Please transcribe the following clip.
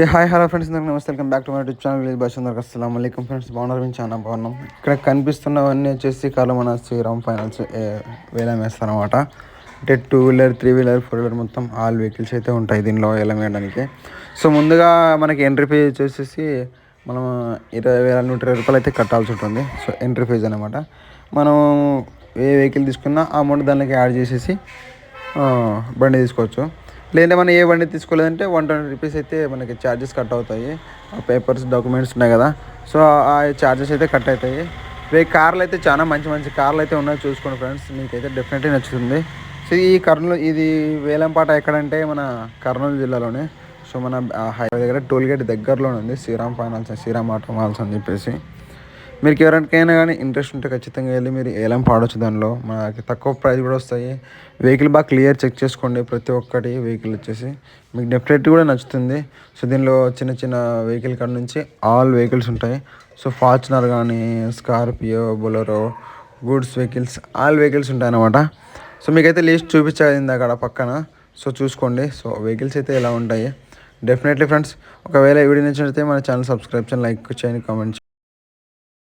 ఏ hi hello friends అందరికి నమస్తే. Welcome back to my YouTube channel village భాష అందరికి అస్సలం అలైకం ఫ్రెండ్స్ బాగున్నారు? మేము చాలా బాగున్నాం. ఇక్కడ కనిపిస్తున్నవన్నీ వచ్చేసి కాలం మన శ్రీరామ్ ఫైనాన్స్ వేలం వేస్తారనమాట అంటే two wheeler three wheeler four wheeler మొత్తం ఆల్ వెహికల్స్ అయితే ఉంటాయి దీనిలో వేలం వేయడానికి. సో ముందుగా మనకి ఎంట్రీ ఫీజ్ వచ్చేసి మనం ఇరవై వేల నూట ఇరవై రూపాయలు అయితే కట్టాల్సి ఉంటుంది. సో ఎంట్రీ ఫీజ్ అనమాట మనం ఏ వెహికల్ తీసుకున్నా అమౌంట్ దానికి యాడ్ చేసేసి బండి తీసుకోవచ్చు. లేదంటే మనం ఏ బండి తీసుకోలేదంటే వన్ ట్వంటీ రూపీస్ అయితే మనకి ఛార్జెస్ కట్ అవుతాయి. ఆ పేపర్స్ డాక్యుమెంట్స్ ఉన్నాయి కదా. సో ఆ ఛార్జెస్ అయితే కట్ అవుతాయి. వే కార్లు అయితే చాలా మంచి మంచి కార్లు అయితే ఉన్నాయి చూసుకోండి ఫ్రెండ్స్ మీకైతే డెఫినెట్లీ నచ్చుతుంది. సో ఈ కర్నూలు ఇది వేలంపాట ఎక్కడంటే మన కర్నూలు జిల్లాలోనే. సో మన హైవే దగ్గర టోల్ గేట్ దగ్గరలోనే ఉంది. Shriram finance Shriram auto malls అని చెప్పేసి. మీకు ఎవరికైనా కానీ ఇంట్రెస్ట్ ఉంటే ఖచ్చితంగా వెళ్ళి మీరు ఏలం పాడొచ్చు దానిలో. మనకి తక్కువ ప్రైస్ కూడా వస్తాయి. వెహికల్ బాగా క్లియర్ చెక్ చేసుకోండి ప్రతి ఒక్కటి వెహికల్ వచ్చేసి. మీకు డెఫినెట్ కూడా నచ్చుతుంది. సో దీనిలో చిన్న చిన్న వెహికల్ కాడ నుంచి ఆల్ వెహికల్స్ ఉంటాయి. సో ఫార్చునర్ కానీ Scorpio Bolero goods vehicles all vehicles ఉంటాయి అన్నమాట సో మీకైతే లిస్ట్ చూపించింది అక్కడ పక్కన. సో చూసుకోండి. సో వెహికల్స్ అయితే ఎలా ఉంటాయి? డెఫినెట్లీ ఫ్రెండ్స్ ఒకవేళ వీడియో నచ్చినట్లయితే మన ఛానల్ సబ్స్క్రైబ్ చేయండి లైక్ చేయండి కామెంట్